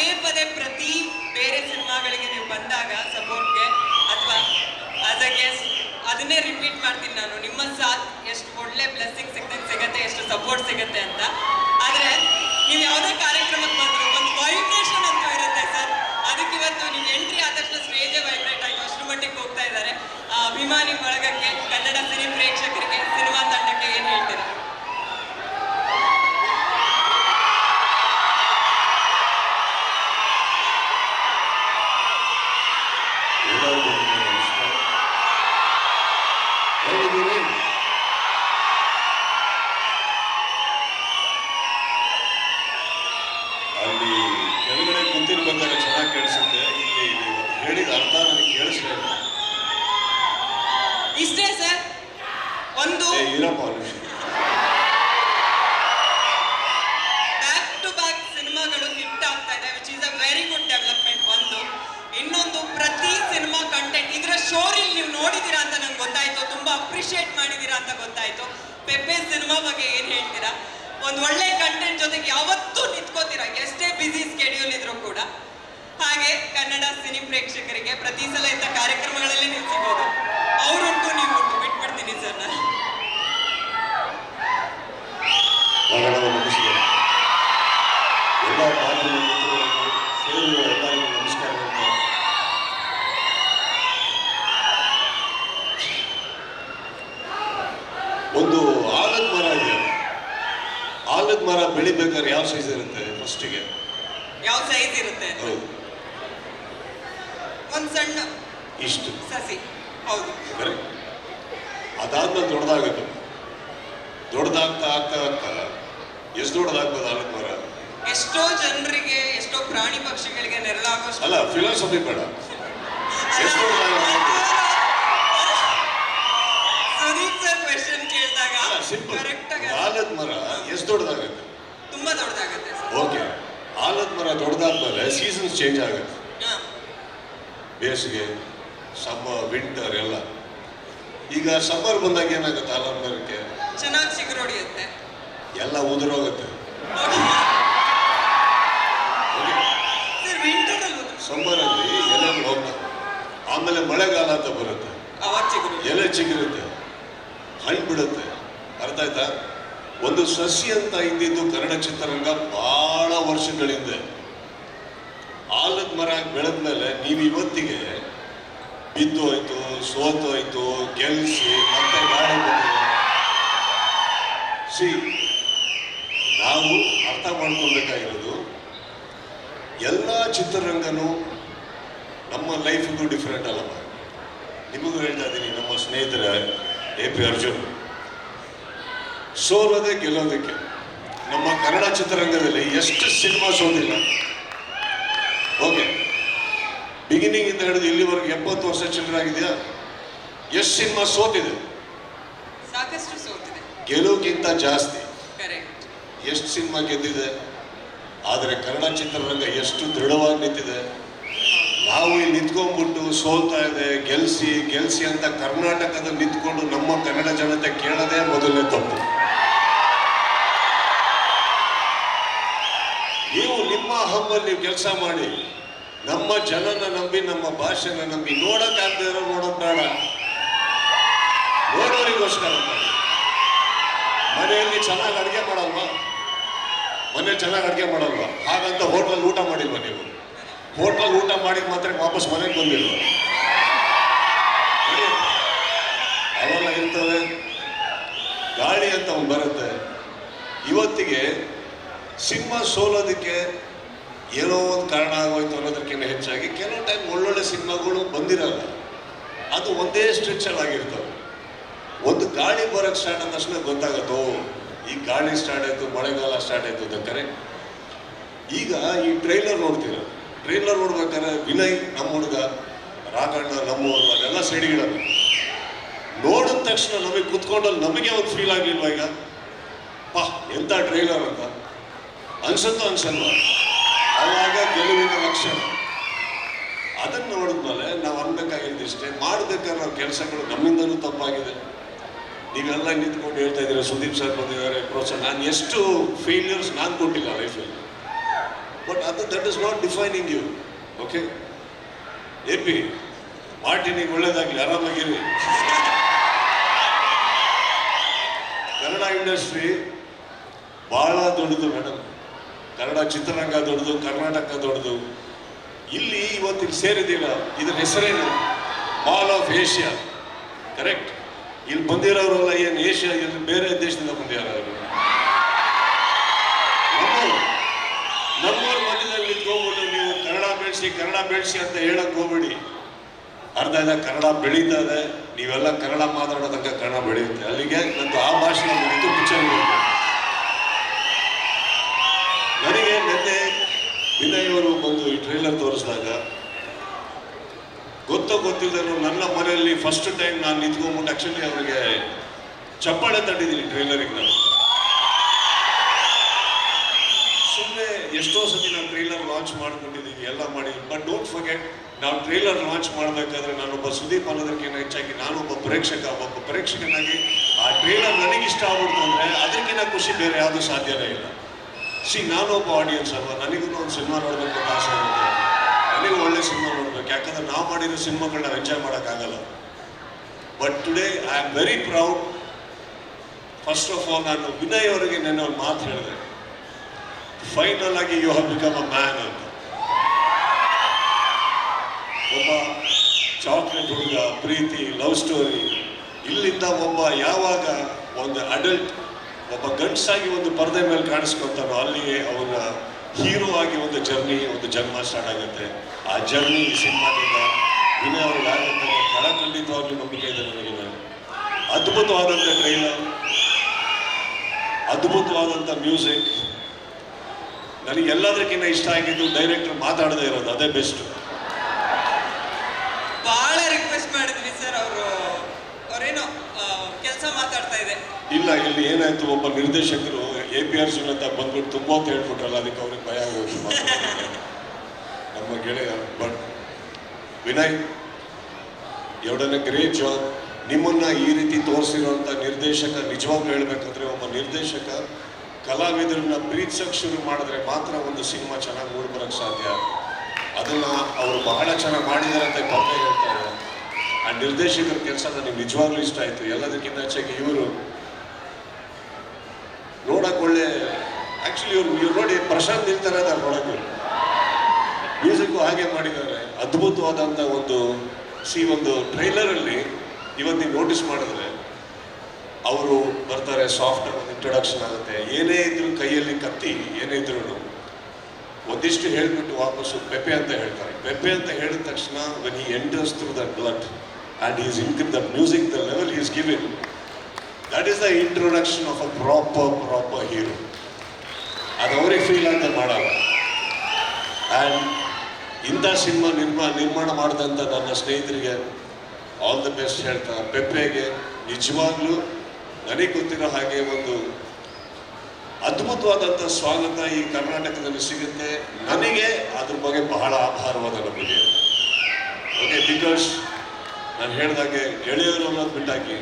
ಪದೇ ಪದೇ ಪ್ರತಿ ಬೇರೆ ಸಿನಿಮಾಗಳಿಗೆ ನೀವು ಬಂದಾಗ ಸಪೋರ್ಟ್ಗೆ ಅಥವಾ ಆಸ್ ಅ ಗೆಸ್ಟ್ ಅದನ್ನೇ ರಿಪೀಟ್ ಮಾಡ್ತೀನಿ ನಾನು. ನಿಮ್ಮ ಸಾಥ್ ಎಷ್ಟು ಒಳ್ಳೆ ಬ್ಲೆಸ್ಸಿಂಗ್ ಸಿಗ್ತದೆ ಸಿಗುತ್ತೆ, ಎಷ್ಟು ಸಪೋರ್ಟ್ ಸಿಗುತ್ತೆ ಅಂತ. ಆದರೆ, ನೀವು ಯಾವುದೇ ಕಾರ್ಯಕ್ರಮಕ್ಕೆ ಬಂದರು ಒಂದು ವೈಫ್ ಬಗ್ಗೆ ಏನ್ ಹೇಳ್ತೀರಾ? ಒಂದು ಒಳ್ಳೆ ಕಂಟೆಂಟ್ ಜೊತೆಗೆ ಯಾವತ್ತೂ ನಿಂತ್ಕೋತೀರಾ? ಎಷ್ಟೇ ಬಿಸಿ ಸ್ಕೆಡ್ಯೂಲ್ ಇದ್ರು ಕೂಡ. ಹಾಗೆ ಕನ್ನಡ ಸಿನಿ ಪ್ರೇಕ್ಷಕರಿಗೆ ಪ್ರತಿ ಸಲ ಇಂಥ ಕಾರ್ಯಕ್ರಮಗಳಲ್ಲಿ ನೀವು ಸಿಗೋದು ಅವರುಂಟು ನೀವು ಬಿಟ್ಬಿಡ್ತೀನಿ ಸರ್ ನಾನು ಕನ್ನಡದ ಮನುಷ್ಯರು ಎಲ್ಲ ಮಾಧ್ಯಮ ಮಿತ್ರರಿಗೂ ಸೇರಿರುವ ಎಲ್ಲರಿಗೂ ನಮಸ್ಕಾರ ಅಂತ ಒಂದು ಆಲದ ಮರ ಇದೆ ಆಲದ ಮರ ಬೆಳಿಬೇಕಾದ್ರೆ ಯಾವ ಸೈಜ್ ಇರುತ್ತೆ ಫಸ್ಟಿಗೆ ಯಾವ ಸೈಜ್ ಇರುತ್ತೆ? ಹೌದು. ಒಂದ್ ಸಣ್ಣ ಇಷ್ಟು. ಸಸಿ. ಹೌದು. ಕರೆಕ್ಟ್ ಅದಾದ್ಮೇಲೆ ದೊಡ್ಡದಾಗುತ್ತೆ. ದೊಡ್ಡದಾಗ್ತಾ ಆಗ್ತಾ ಆಗ್ತಾ ಎಷ್ಟು ದೊಡ್ಡದಾಗ್ಬೋದು ಆಲದ ಮರ? ಎಷ್ಟೋ ಜನರಿಗೆ ಎಷ್ಟೋ ಪ್ರಾಣಿ ಪಕ್ಷಿಗಳಿಗೆ ನೆರಳಾಗೋ ಅಲ್ಲ ಫಿಲಾಸಫಿ ಬೇಡ. ಎಷ್ಟು ಸುದೀಪ್ ಸರ್ ಕ್ವೆಶನ್ ಕೇಳಿದಾಗ ಸಿಂಪಲ್ ಆಲದ ಮರ ಎಷ್ಟು ದೊಡ್ಡದಾಗುತ್ತೆ? ತುಂಬಾ ದೊಡ್ಡದಾಗತ್ತೆ ಓಕೆ ಆಲದ ಮರ ದೊಡ್ಡದಾದ್ಮೇಲೆ ಸೀಸನ್ಸ್ ಚೇಂಜ್ ಆಗುತ್ತೆ. ಬೇಸಿಗೆ ಸಮ್ಮರ್ ವಿಂಟರ್ ಎಲ್ಲ. ಈಗ ಸಮ್ಮರ್ ಬಂದಾಗ ಏನಾಗುತ್ತೆ ಆಲದ ಮರಕ್ಕೆ? ಚೆನ್ನಾಗಿ ಚಿಗುರೊಡಿಯುತ್ತೆ ಎಲ್ಲ ಉದುರೋಗುತ್ತೆ. ಸಮ್ಮರಲ್ಲಿ ಎಲೆಗಳು ಹೋಗ್ತವೆ. ಆಮೇಲೆ ಮಳೆಗಾಲ ಅಂತ ಬರುತ್ತೆ. ಎಲೆ ಚಿಗಿರುತ್ತೆ. ಹಣ್ಣು ಬಿಡುತ್ತೆ. ಅರ್ಥ ಆಯ್ತಾ? ಒಂದು ಸಸಿ ಅಂತ ಇದ್ದಿದ್ದು ಕನ್ನಡ ಚಿತ್ರರಂಗ ಬಹಳ ವರ್ಷಗಳಿಂದ. ಆಲದ ಮರ ಬೆಳೆದ್ಮೇಲೆ ನೀವು ಇವತ್ತಿಗೆ ಬಿದ್ದು ಹೋಯ್ತು, ಸೋತು ಹೋಯ್ತು ಗೆಲ್ಸಿ ಮತ್ತೆ ಗಾಳಿ ಸಿ, ನಾವು ಅರ್ಥ ಮಾಡ್ಕೊಳ್ಬೇಕಾಗಿರೋದು ಎಲ್ಲ ಚಿತ್ರರಂಗನು ನಮ್ಮ ಲೈಫಿಗೂ ಡಿಫ್ರೆಂಟ್ ಅಲ್ಲಮ್ಮ. ನಿಮಗೂ ಹೇಳ್ತಾ ಇದ್ದೀನಿ, ನಮ್ಮ ಸ್ನೇಹಿತರ ಎ ಪಿ ಅರ್ಜುನ್. ಸೋಲದೆ ಗೆಲ್ಲೋದಕ್ಕೆ. ನಮ್ಮ ಕನ್ನಡ ಚಿತ್ರರಂಗದಲ್ಲಿ ಎಷ್ಟು ಸಿನಿಮಾ ಸೋಲಿಲ್ಲ. ಓಕೆ. ಬಿಗಿನಿಂಗ್ ಇಂದ ಹಿಡಿದು ಇಲ್ಲಿವರೆಗೆ ಎಪ್ಪತ್ತು ವರ್ಷ ಚಿಲ್ಲರಾಗಿದೆಯಾ ಎಷ್ಟು ಸಿನಿಮಾ ಸೋತಿದೆ? ಸಾಕಷ್ಟು ಸೋತಿದೆ. ಗೆಲುವುಗಿಂತ ಜಾಸ್ತಿ. ಎಷ್ಟು ಸಿನಿಮಾ ಗೆದ್ದಿದೆ? ಆದರೆ ಕನ್ನಡ ಚಿತ್ರರಂಗ ಎಷ್ಟು ದೃಢವಾಗಿ ನಿಂತಿದೆ? ನಾವು ಇಲ್ಲಿ ನಿಂತ್ಕೊಂಡ್ಬಿಟ್ಟು ಸೋಲ್ತಾ ಇದೆ, ಗೆಲ್ಸಿ ಗೆಲ್ಸಿ ಅಂತ ಕರ್ನಾಟಕದಲ್ಲಿ ನಿಂತ್ಕೊಂಡು ನಮ್ಮ ಕನ್ನಡ ಜನತೆ ಕೇಳೋದೇ ಮೊದಲನೇ ತಪ್ಪು. ನೀವು ನಿಮ್ಮ ಹಬ್ಬಲ್ಲಿ ಕೆಲಸ ಮಾಡಿ, ನಮ್ಮ ಜನನ ನಂಬಿ, ನಮ್ಮ ಭಾಷೆನ ನಂಬಿ ನೋಡಕ್ಕಾಗದೇ ಇರೋ ನೋಡೋದ್ ಬೇಡ ನೋಡೋರಿಗೋಸ್ಕರ ಮನೆಯಲ್ಲಿ ಚೆನ್ನಾಗಿ ಅಡುಗೆ ಮಾಡಲ್ವಾ? ಮನೆ ಚೆನ್ನಾಗಿ ಅಡುಗೆ ಮಾಡಲ್ವಾ? ಹಾಗಂತ ಹೋಟ್ಲಲ್ಲಿ ಊಟ ಮಾಡಿಲ್ವಾ ನೀವು? ಹೋಟ್ಲಲ್ಲಿ ಊಟ ಮಾಡಿದ ಮಾತ್ರ ವಾಪಸ್ ಮನೆಗೆ ಬಂದಿಲ್ಲ. ಅವೆಲ್ಲ ಇರ್ತವೆ. ಗಾಳಿ ಅಂತ ಒಂದು ಬರುತ್ತೆ. ಇವತ್ತಿಗೆ ಸಿನಿಮಾ ಸೋಲೋದಕ್ಕೆ ಏನೋ ಒಂದು ಕಾರಣ ಆಗೋಯ್ತು ಅನ್ನೋದಕ್ಕಿಂತ ಹೆಚ್ಚಾಗಿ ಕೆಲವು ಟೈಮ್ ಒಳ್ಳೊಳ್ಳೆ ಸಿನಿಮಾಗಳು ಬಂದಿರಲ್ಲ. ಅದು ಒಂದೇ ಸ್ಟ್ರೆಚಲ್ಲಿ ಆಗಿರ್ತವೆ. ಒಂದು ಗಾಳಿ ಬರೋಕ್ಕೆ ಸ್ಟಾರ್ಟ್ ಆದ ತಕ್ಷಣ ಗೊತ್ತಾಗತ್ತೋ, ಈ ಗಾಳಿ ಸ್ಟಾರ್ಟ್ ಆಯಿತು, ಮಳೆಗಾಲ ಸ್ಟಾರ್ಟ್ ಆಯಿತು ಅಂತ ಕರೆಕ್ಟ್ ಈಗ ಈ ಟ್ರೈಲರ್ ನೋಡ್ತೀರ? ಟ್ರೈಲರ್ ನೋಡ್ಬೇಕಾದ್ರೆ ವಿನಯ್, ನಮ್ಮ ಹುಡುಗ, ರಾಘಣ್ಣ ನಮ್ಮವರು ಅದೆಲ್ಲ ಸೈಡ್ಗಿಡೋದು ನೋಡಿದ ತಕ್ಷಣ ನಮಗೆ ಕುತ್ಕೊಂಡಲ್ಲಿ ನಮಗೆ ಒಂದು ಫೀಲ್ ಆಗಲಿಲ್ವ ಈಗ? ಪಾ ಎಂಥ ಟ್ರೈಲರ್ ಅಂತ. ಅನ್ಸತ್ತೋ ಅನ್ಸಲ್ವ? ಅವಾಗ ಗೆಲುವಿನ ಲಕ್ಷಣ. ಅದನ್ನು ನೋಡಿದ್ಮೇಲೆ ನಾವು ಅನ್ಬೇಕಾಗಿದ್ದು ಇಷ್ಟೇ, ಮಾಡಬೇಕಾದ್ರೆ ನಾವು ಕೆಲಸಗಳು ನಮ್ಮಿಂದಲೂ ತಪ್ಪಾಗಿದೆ. ನೀವೆಲ್ಲ ನಿಂತ್ಕೊಂಡು ಹೇಳ್ತಾ ಇದ್ದೀರಾ, ಸುದೀಪ್ ಸರ್ ಬಂದಿದ್ದಾರೆ, ಪ್ರೋತ್ಸಾಹ. ನಾನು ಎಷ್ಟು ಫೇಲ್ಯೂರ್ಸ್ ನಾನು ಕೊಟ್ಟಿಲ್ಲ ಲೈಫಲ್ಲಿ ಬಟ್ ಅದು that is not defining you okay A P ಮಾರ್ಟಿನಿಗೆ ಒಳ್ಳೇದಾಗಲಿ, ಆರಾಮಾಗಿರಿ. ಕನ್ನಡ ಇಂಡಸ್ಟ್ರಿ ಭಾಳ ದೊಡ್ಡದು ಮೇಡಮ್ ಕನ್ನಡ ಚಿತ್ರರಂಗ ದೊಡ್ಡದು, ಕರ್ನಾಟಕ ದೊಡ್ಡದು. ಇಲ್ಲಿ ಇವತ್ತಿಗೆ ಸೇರಿದ್ದೀರ? ಇದರ ಹೆಸರೇನು? ಮಾಲ್ ಆಫ್ ಏಷ್ಯಾ ಕರೆಕ್ಟ್ ಇಲ್ಲಿ ಬಂದಿರೋರೆಲ್ಲ ಏನು ಏಷ್ಯಾ ಇಲ್ಲಿ ಬೇರೆ ದೇಶದಿಂದ ಬಂದಿರೋರು ನಮ್ಮೂರ ಮಧ್ಯದಲ್ಲಿ ನಿಂತ್ಕೊಂಡ್ಬಿಟ್ಟು ನೀವು ಕನ್ನಡ ಬೆಳೆಸಿ ಕನ್ನಡ ಬೆಳೆಸಿ ಅಂತ ಹೇಳಕ್ ಹೋಗ್ಬೇಡಿ. ಅರ್ಧ ಇಲ್ಲ ಕನ್ನಡ ಬೆಳೀತಾ ಇದೆ. ನೀವೆಲ್ಲ ಕನ್ನಡ ಮಾತಾಡೋದಕ್ಕ ಕನ್ನಡ ಬೆಳೆಯುತ್ತೆ. ಅಲ್ಲಿಗೆ ನಂದು ಆ ಭಾಷೆ ಮುಗಿದು ಪಿಕ್ಚರ್ ನನಗೆ ನಿನ್ನೆ ವಿನಯ್ ಅವರು ಬಂದು ಈ ಟ್ರೈಲರ್ ತೋರಿಸಿದಾಗ, ಗೊತ್ತೋ ಗೊತ್ತಿಲ್ಲದೆ ನನ್ನ ಮನೆಯಲ್ಲಿ ಫಸ್ಟ್ ಟೈಮ್ ನಾನು ನಿಂತ್ಕೊಂಡ್ಬಿಟ್ಟು ಆ್ಯಕ್ಚುಲಿ ಅವರಿಗೆ ಚಪ್ಪಾಳೆ ತಟ್ಟಿದ್ದೀನಿ ಟ್ರೈಲರಿಗೆ ನಾನು. ಎಷ್ಟೋ ಸತಿ ನಾವು ಟ್ರೈಲರ್ ಲಾಂಚ್ ಮಾಡ್ಬಿಟ್ಟಿದ್ದೀವಿ ಎಲ್ಲ ಮಾಡಿ. ಬಟ್ ಡೋಂಟ್ ಫರ್ಗೆಟ್ ನಾವು ಟ್ರೈಲರ್ ಲಾಂಚ್ ಮಾಡಬೇಕಾದ್ರೆ ನಾನೊಬ್ಬ ಸುದೀಪ್ ಅನ್ನೋದಕ್ಕಿಂತ ಹೆಚ್ಚಾಗಿ ನಾನೊಬ್ಬ ಪ್ರೇಕ್ಷಕ, ಒಬ್ಬ ಪ್ರೇಕ್ಷಕನಾಗಿ ಆ ಟ್ರೈಲರ್ ನನಗೆ ಇಷ್ಟ ಆಗ್ಬಿಡ್ತು ಅಂದರೆ ಅದಕ್ಕಿಂತ ಖುಷಿ ಬೇರೆ ಯಾವುದು ಸಾಧ್ಯವೇ ಇಲ್ಲ. ಸಿ ನಾನೊಬ್ಬ ಆಡಿಯನ್ಸ್ ಅಲ್ವಾ? ನನಗೂ ಒಂದು ಸಿನಿಮಾ ನೋಡಬೇಕು ಆಸೆ ಇರುತ್ತೆ. ನನಗೂ ಒಳ್ಳೆ ಸಿನಿಮಾ ನೋಡಬೇಕು. ಯಾಕಂದ್ರೆ ನಾವು ಮಾಡಿರೋ ಸಿನಿಮಾಗಳನ್ನ ಎಂಜಾಯ್ ಮಾಡೋಕ್ಕಾಗಲ್ಲ. But today I am very proud first of all ನಾನು ವಿನಯ್ ಅವರಿಗೆ ನೆನ್ನೆ ಒಂದು ಮಾತು ಹೇಳಿದೆ. ಫೈನಲ್ ಆಗಿ you have become a man ಅಂತ. ಒಬ್ಬ ಚಾಕ್ಲೇಟ್ ಹುಡುಗ, ಪ್ರೀತಿ ಲವ್ ಸ್ಟೋರಿ ಇಲ್ಲಿಂದ ಒಬ್ಬ ಯಾವಾಗ ಒಂದು ಅಡಲ್ಟ್ ಒಬ್ಬ ಗಂಡಸಾಗಿ ಒಂದು ಪರದೆ ಮೇಲೆ ಕಾಣಿಸ್ಕೊತಾನೋ ಅಲ್ಲಿಯೇ ಅವನ ಹೀರೋ ಆಗಿ ಒಂದು ಜರ್ನಿ ಒಂದು ಜನ್ಮ ಸ್ಟಾರ್ಟ್ ಆಗುತ್ತೆ. ಆ ಜರ್ನಿ ಸಿನಿಮಾದಿಂದ ವಿನಯ್ ಅವ್ರಿಗೆ ಆಗುತ್ತೆ. ಕಳ ಖಡ ಖಂಡಿತವಾಗ್ಲೂ ನಂಬಿಕೆ ಇದೆ ನನಗೆ ನಾನು. ಅದ್ಭುತವಾದಂಥ ಟ್ರೈಲರ್ ಅದ್ಭುತವಾದಂಥ ಮ್ಯೂಸಿಕ್ ನನಗೆ ಎಲ್ಲದಕ್ಕಿಂತ ಇಷ್ಟ ಆಗಿದ್ದು ಡೈರೆಕ್ಟರ್ ಮಾತಾಡದೇ ಇರೋದು ಅದೇ ಬೆಸ್ಟ್ ಬಹಳ ರಿಕ್ವೆಸ್ಟ್ ಮಾಡಿದ್ವಿ ಸರ್ ಅವರು. ಅವರೇನೋ ಕೆಲಸ ಮಾತಾಡ್ತಾ ಇದೆ. ಇಲ್ಲ ಇಲ್ಲಿ ಏನಾಯ್ತು ಒಬ್ಬ ನಿರ್ದೇಶಕರು ಎ ಪಿ ಆರ್ ಅಂತ ಬಂದ್ಬಿಟ್ಟು ತುಂಬ ಅಂತ ಹೇಳ್ಬಿಟ್ರಲ್ಲ ಅದಕ್ಕೆ ಅವ್ರಿಗೆ ಭಯ ಆಗೋದು ನಮ್ಮ ಗೆಳೆಯ ಬಟ್ ವಿನಯ್ ಎರಡನೇ ಗ್ರೇಟ್ ಜಾಬ್ ನಿಮ್ಮನ್ನ ಈ ರೀತಿ ತೋರಿಸಿರುವಂಥ ನಿರ್ದೇಶಕ ನಿಜವಾಗ್ಲೂ ಹೇಳ್ಬೇಕಂದ್ರೆ ಒಬ್ಬ ನಿರ್ದೇಶಕ ಕಲಾವಿದರನ್ನ ಪ್ರೀತಿಸಕ್ಕೆ ಶುರು ಮಾಡಿದ್ರೆ ಮಾತ್ರ ಒಂದು ಸಿನಿಮಾ ಚೆನ್ನಾಗಿ ಮೂಡ್ಬರಕ್ಕೆ ಸಾಧ್ಯ. ಅದನ್ನ ಅವರು ಬಹಳ ಚೆನ್ನಾಗಿ ಮಾಡಿದ್ದಾರೆ ಅಂತ ಕಥೆ ಹೇಳ್ತಾರೆ ಆ ನಿರ್ದೇಶಕರ ಕೆಲಸ ನನಗೆ ನಿಜವಾಗ್ಲೂ ಇಷ್ಟ ಆಯ್ತು. ಎಲ್ಲದಕ್ಕಿಂತ ಹೆಚ್ಚಾಗಿ ಇವರು ನೋಡಕ್ ಒಳ್ಳೆ ಆಕ್ಚುಲಿ ಇವ್ರು ಇವ್ರು ನೋಡಿ ಪ್ರಶಾಂತ್ ನಿಲ್ತಾರೆ ಅದಾರೆ ನೋಡಕ್ಕೆ ಮ್ಯೂಸಿಕ್ ಹಾಗೆ ಮಾಡಿದ್ದಾರೆ. ಅದ್ಭುತವಾದಂಥ ಒಂದು ಸಿ ಒಂದು ಟ್ರೈಲರ್ ಅಲ್ಲಿ ಇವತ್ತು ನೀವು ನೋಟಿಸ್ ಮಾಡಿದ್ರೆ ಅವರು ಬರ್ತಾರೆ ಸಾಫ್ಟ್ ಒಂದು ಇಂಟ್ರೊಡಕ್ಷನ್ ಆಗುತ್ತೆ. ಏನೇ ಇದ್ರು ಕೈಯಲ್ಲಿ ಕತ್ತಿ, ಏನೇ ಇದ್ರು ಒಂದಿಷ್ಟು ಹೇಳ್ಬಿಟ್ಟು ವಾಪಸ್ಸು ಪೆಪೆ ಅಂತ ಹೇಳ್ತಾರೆ. ಪೆಪೆ ಅಂತ ಹೇಳಿದ ತಕ್ಷಣ when he enters through that blood and is in the music the level is given that is the introduction of a proper proper hero ಅದು ಅವ್ರಿಗೆ ಫೀಲ್ ಅಂತ ಮಾಡಲ್ಲ. ಆ್ಯಂಡ್ ಇಂಥ ಸಿನಿಮಾ ನಿರ್ಮಾ, ನಿರ್ಮಾಣ ಮಾಡಿದಂಥ ನನ್ನ ಸ್ನೇಹಿತರಿಗೆ ಆಲ್ ದ ಬೆಸ್ಟ್ ಹೇಳ್ತಾ ಪೆಪ್ಪೆಗೆ ನಿಜವಾಗ್ಲೂ ನನಗೆ ಗೊತ್ತಿರೋ ಹಾಗೆ ಒಂದು ಅದ್ಭುತವಾದಂಥ ಸ್ವಾಗತ ಈ ಕರ್ನಾಟಕದಲ್ಲಿ ಸಿಗುತ್ತೆ. ನನಗೆ ಅದ್ರ ಬಗ್ಗೆ ಬಹಳ ಆಭಾರವಾದ ನಮಗೆ. ಓಕೆ ಬಿಕಾಸ್ ನಾನು ಹೇಳ್ದಾಗೆ ಗೆಳೆಯರು ಅನ್ನೋದು ಬಿಟ್ಟಾಕಿ,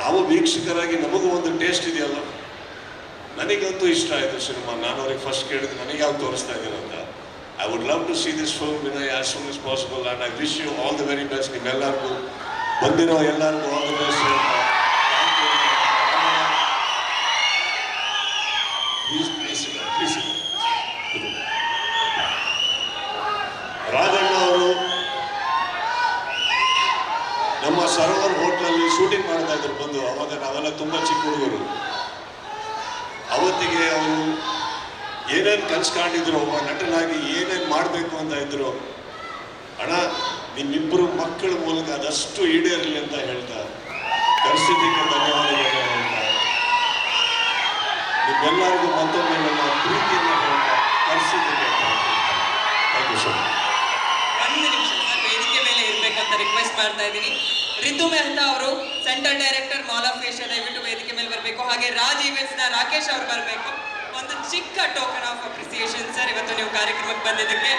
ನಾವು ವೀಕ್ಷಕರಾಗಿ ನಮಗೂ ಒಂದು ಟೇಸ್ಟ್ ಇದೆಯಲ್ಲ. ನನಗಂತೂ ಇಷ್ಟ ಆಯಿತು ಸಿನಿಮಾ. ನಾನು ಅವ್ರಿಗೆ ಫಸ್ಟ್ ಕೇಳಿದ್ದು ನನಗೆ ಯಾವ್ದು ತೋರಿಸ್ತಾ ಇದ್ದೀನಿ ಅಂತ. I would love to see this film when as soon is possible and I wish you all the very best ನಿಮ್ಮೆಲ್ಲರಿಗೂ. ಬಂದಿರೋ ಎಲ್ಲರಿಗೂ all the best please please please Rajanna ಅವರು ನಮ್ಮ ಸರೋವರ್ ಹೋಟ್ಲಲ್ಲಿ ಶೂಟಿಂಗ್ ಮಾಡ್ತಾ ಇದ್ರು ಬಂದು ಅವಾಗ ನಾವೆಲ್ಲ ತುಂಬ ಚಿಕ್ಕ ಹುಡುಗರು ಅವತ್ತಿಗೆ ಅವರು ಏನೇನು ಕನ್ಸ್ಕೊಂಡಿದ್ರು ಒಬ್ಬ ನಟನಾಗಿ ಏನೇನು ಮಾಡಬೇಕು ಅಂತ ಇದ್ರು. ಅಣ್ಣ ನಿಮ್ಮಿಬ್ಬರು ಮಕ್ಕಳ ಮೂಲಕ ಅದಷ್ಟು ಈಡೇರಲಿ ಅಂತ ಹೇಳ್ತಾ ಪರಿಸ್ಥಿತಿಗೆ ಧನ್ಯವಾದಗಳು ಹೇಳ್ತಾ, ನಿಮ್ಮೆಲ್ಲರಿಗೂ ಮತ್ತೊಮ್ಮೆ ನನ್ನ ಪ್ರೀತಿಯನ್ನು ಹೇಳ್ತಾ ರಿಕ್ವೆಸ್ಟ್ ಮಾಡ್ತಾ ಇದ್ದೀನಿ. ರಿತು ಮೆಹ್ತಾ ಅವರು centre director mall of Asia ದಯವಿಟ್ಟು ವೇದಿಕೆ ಮೇಲೆ ಬರಬೇಕು. ಹಾಗೆ ರಾಜ್ನ ರಾಕೇಶ್ ಅವರು ಬರಬೇಕು. ಒಂದು ಚಿಕ್ಕ ಟೋಕನ್ ಆಫ್ ಅಪ್ರಿಸಿಯೇಷನ್ ಸರ್ ಇವತ್ತು ನೀವು ಕಾರ್ಯಕ್ರಮಕ್ಕೆ ಬಂದಿದ್ದಕ್ಕೆ